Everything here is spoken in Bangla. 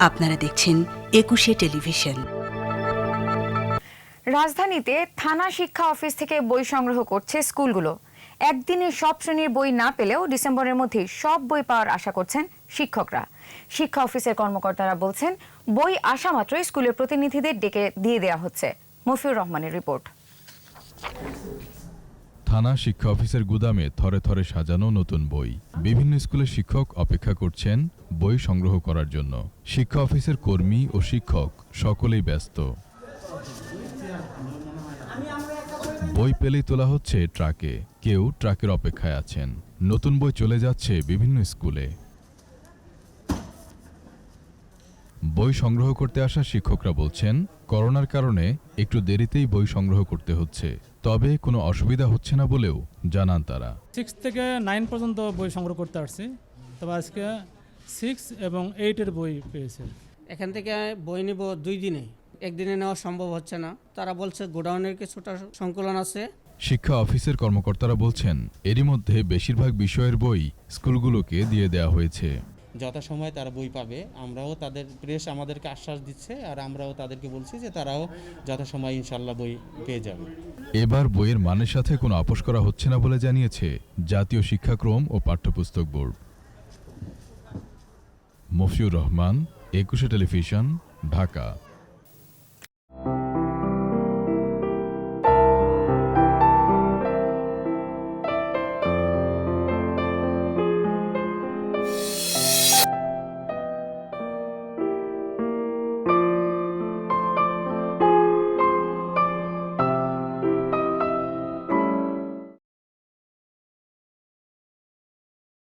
আপনারা দেখছেন একুশে টেলিভিশন। রাজধানীতে থানা শিক্ষা অফিস থেকে বই সংগ্রহ করছে স্কুলগুলো। একদিনে সব শ্রেণির বই না পেলেও ডিসেম্বরের মধ্যে সব বই পাওয়ার আশা করছেন শিক্ষকরা। শিক্ষা অফিসের কর্মকর্তারা বলছেন, বই আসা মাত্রই স্কুলের প্রতিনিধিদের ডেকে দিয়ে দেওয়া হচ্ছে। মফিউর রহমানের রিপোর্ট। থানা শিক্ষা অফিসের গুদামে থরে থরে সাজানো নতুন বই। বিভিন্ন স্কুলের শিক্ষক অপেক্ষা করছেন বই সংগ্রহ করার জন্য। শিক্ষা অফিসের কর্মী ও শিক্ষক সকলেই ব্যস্ত। বই পেলেই তোলা হচ্ছে ট্রাকে। কেউ ট্রাকের অপেক্ষায় আছেন। নতুন বই চলে যাচ্ছে বিভিন্ন স্কুলে। বই সংগ্রহ করতে আসা শিক্ষকরা বলছেন, করোনার কারণে একটু দেরিতেই বই সংগ্রহ করতে হচ্ছে। তবে কোনো অসুবিধা হচ্ছে না বলেও জানান তারা। সিক্স থেকে নাইন পর্যন্ত বই সংগ্রহ করতে আসছি। তবে আজকে সিক্স এবং এইটের বই পেয়েছে। এখান থেকে বই নিব দুই দিনে। একদিনে নেওয়া সম্ভব হচ্ছে না। তারা বলছে গোডাউনের কিছুটা সংকলন আছে। শিক্ষা অফিসের কর্মকর্তারা বলছেন এরই মধ্যে বেশিরভাগ বিষয়ের বই স্কুলগুলোকে দিয়ে দেওয়া হয়েছে। যথাসময়ে তারা বই পাবে। আমরাও তাদের প্রেস আমাদেরকে আশ্বাস দিচ্ছে আর আমরাও তাদেরকে বলছি যে তারাও যথাসময়ে ইনশাল্লাহ বই পেয়ে যাবে। এবার বইয়ের মানের সাথে কোনো আপোষ করা হচ্ছে না বলে জানিয়েছে জাতীয় শিক্ষাক্রম ও পাঠ্যপুস্তক বোর্ড। মফিউর রহমান, একুশে টেলিভিশন, ঢাকা।